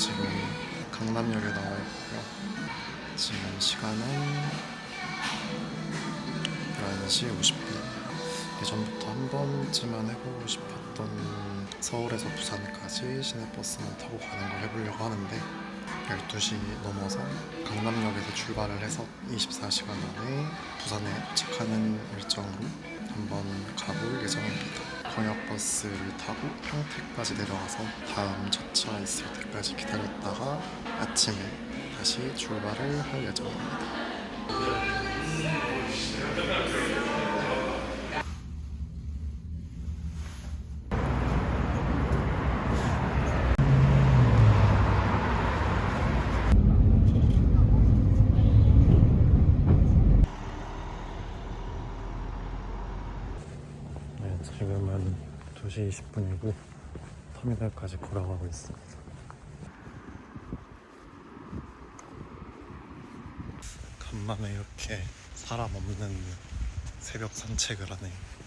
지금 강남역에 나와 있고요. 지금 시간은 11시 50분. 예전부터 한 번쯤은 해보고 싶었던 서울에서 부산까지 시내버스만 타고 가는 걸 해보려고 하는데 12시 넘어서 강남역에서 출발을 해서 24시간 안에 부산에 도착하는 일정으로 한번 가볼 예정입니다. 광역버스를 타고 평택까지 내려가서 다음 첫차 있을 때까지 기다렸다가 아침에 다시 출발을 할 예정입니다. 네, 지금은 2시 20분이고 터미널까지 걸어가고 있습니다. 간만에 이렇게 사람 없는 새벽 산책을 하네. 바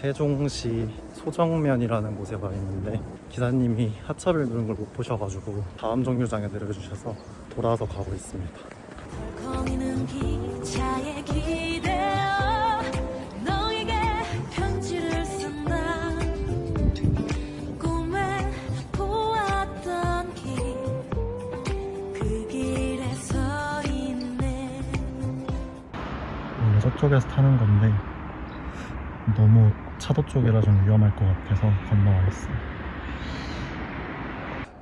세종시 소정면이라는 곳에 와 있는데 기사님이 하차를 누른 걸 못 보셔가지고 다음 정류장에 내려주셔서 돌아서 가고 있습니다. 그 원래 저쪽에서 타는 건데 너무 차도 쪽이라 좀 위험할 것 같아서 건너와있어요.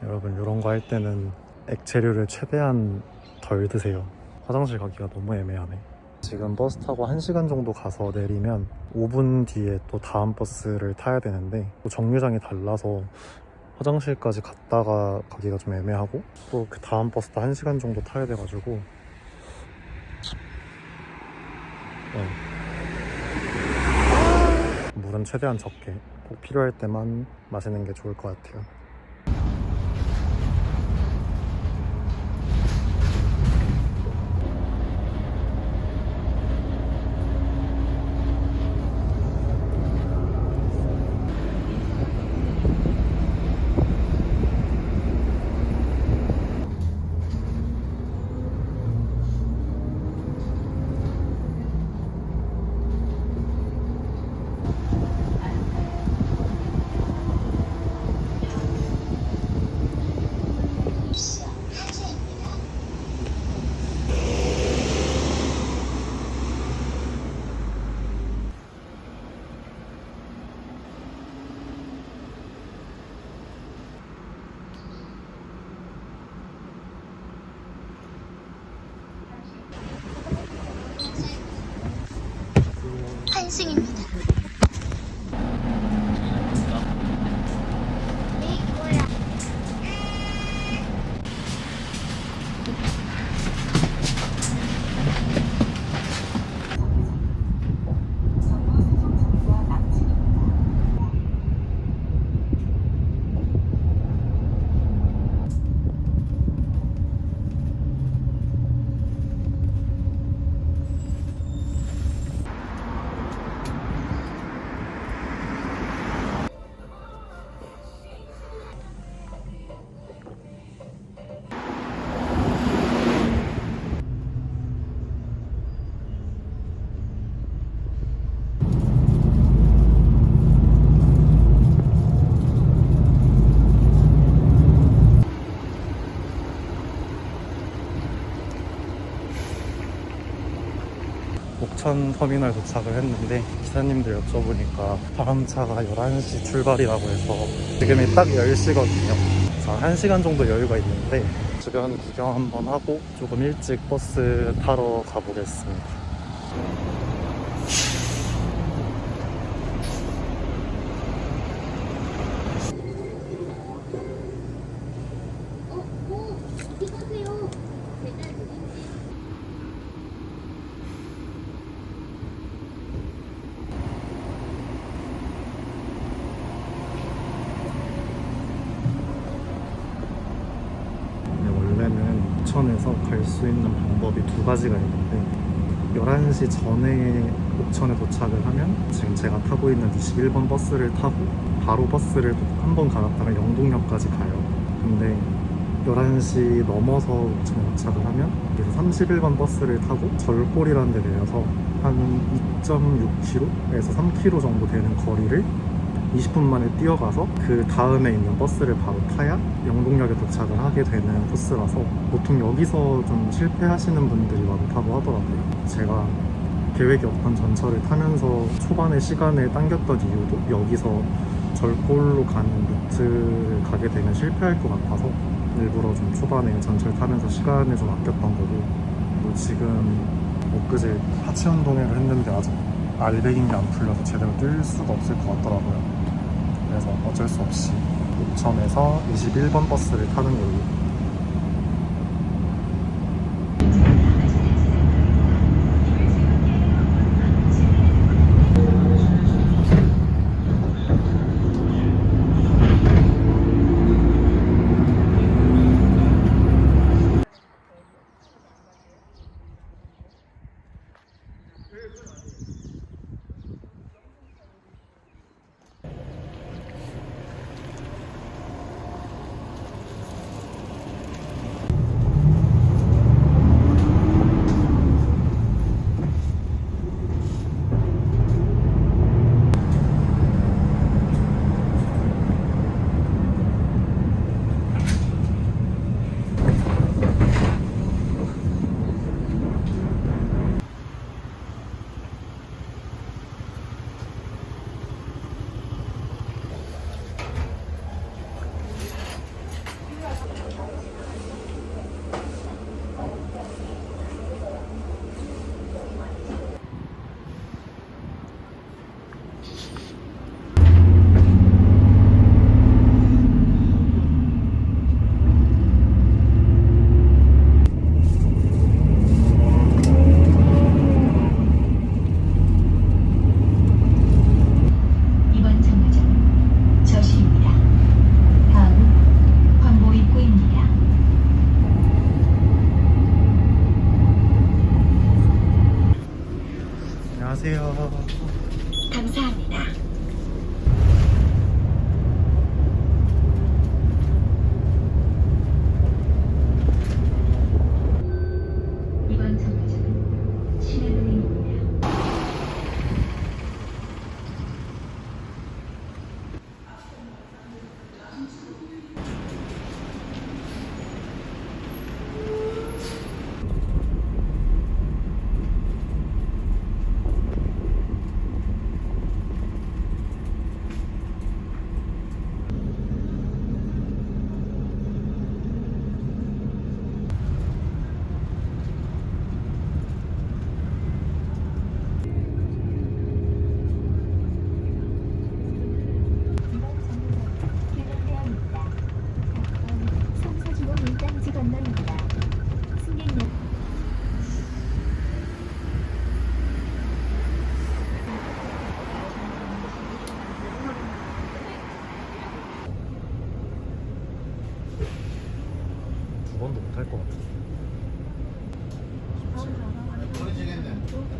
여러분 이런 거 할 때는 액체류를 최대한 덜 드세요. 화장실 가기가 너무 애매하네. 지금 버스 타고 1시간 정도 가서 내리면 5분 뒤에 또 다음 버스를 타야 되는데 또 정류장이 달라서 화장실까지 갔다가 가기가 좀 애매하고 또 그 다음 버스도 1시간 정도 타야 돼가지고 네. 물은 최대한 적게 꼭 필요할 때만 마시는 게 좋을 것 같아요. 옥천 터미널 도착을 했는데 기사님들 여쭤보니까 다음 차가 11시 출발이라고 해서 지금이 딱 10시거든요. 그래서 1시간 정도 여유가 있는데 주변 구경 한번 하고 조금 일찍 버스 타러 가보겠습니다. 어, 오, 어디 가세요? 배달 드릴게요. 근데 원래는 옥천에서 갈 수 있는 방법이 두 가지가 있는데 11시 전에 옥천에 도착을 하면 지금 제가 타고 있는 21번 버스를 타고 바로 버스를 한 번 갈았다가 영동역까지 가요. 근데 11시 넘어서 옥천에 도착을 하면 그래서 31번 버스를 타고 절골이라는 데 내려서 한 2.6km에서 3km 정도 되는 거리를 20분 만에 뛰어가서 그 다음에 있는 버스를 바로 타야 영동역에 도착을 하게 되는 코스라서 보통 여기서 좀 실패하시는 분들이 많다고 하더라고요. 제가 계획이 없던 전철을 타면서 초반에 시간을 당겼던 이유도 여기서 절골로 가는 루트를 가게 되면 실패할 것 같아서 일부러 좀 초반에 전철 타면서 시간을 좀 아꼈던 거고 그리고 지금 엊그제 하체 운동회를 했는데 아직 알배기인 게 안 풀려서 제대로 뛸 수가 없을 것 같더라고요. 그래서 어쩔 수 없이 옥천에서 21번 버스를 타는 걸로 두 번도 못 할 것 같아.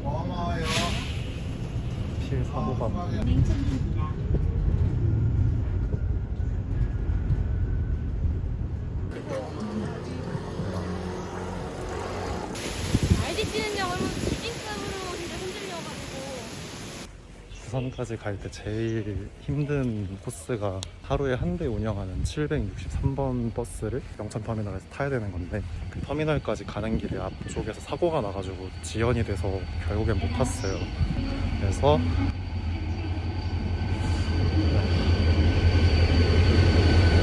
고마워요. 필 사고가 냉정입니다. RDC는요, 얼마 비딩감으로 진짜 흔들려가지고. 주사 부산까지 갈 때 제일 힘든 코스가 하루에 한 대 운영하는 763번 버스를 영천터미널에서 타야 되는 건데 그 터미널까지 가는 길에 앞쪽에서 사고가 나가지고 지연이 돼서 결국엔 못 탔어요. 그래서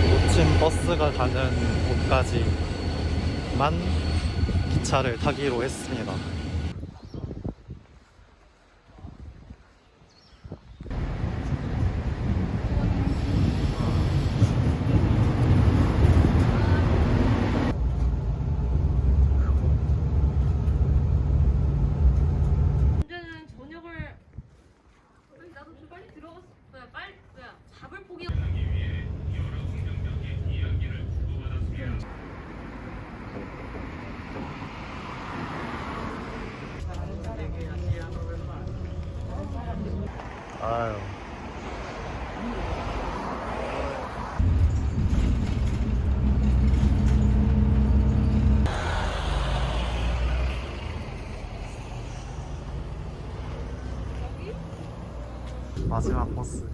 놓친 버스가 가는 곳까지만 기차를 타기로 했습니다. 문제는 저녁을 아니, 나도 좀 빨리 들어갔어. 야, 빨리 야, 잡을 포기. 아유. 마지막 버스.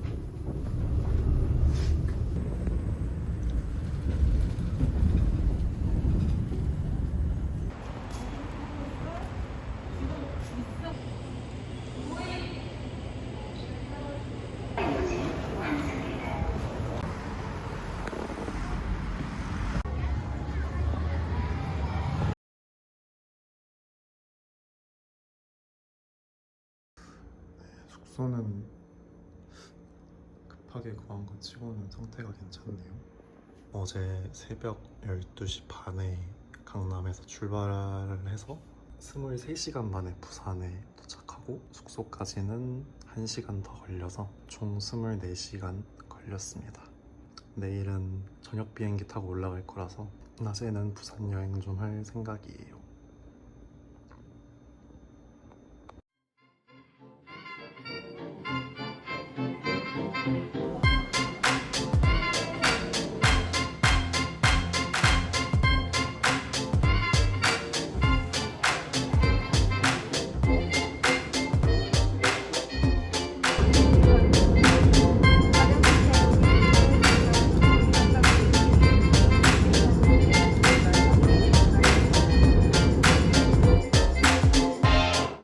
숙소는 급하게 구한 것 치고는 상태가 괜찮네요. 어제 새벽 12시 반에 강남에서 출발을 해서 23시간 만에 부산에 도착하고 숙소까지는 1시간 더 걸려서 총 24시간 걸렸습니다. 내일은 저녁 비행기 타고 올라갈 거라서 낮에는 부산 여행 좀 할 생각이에요.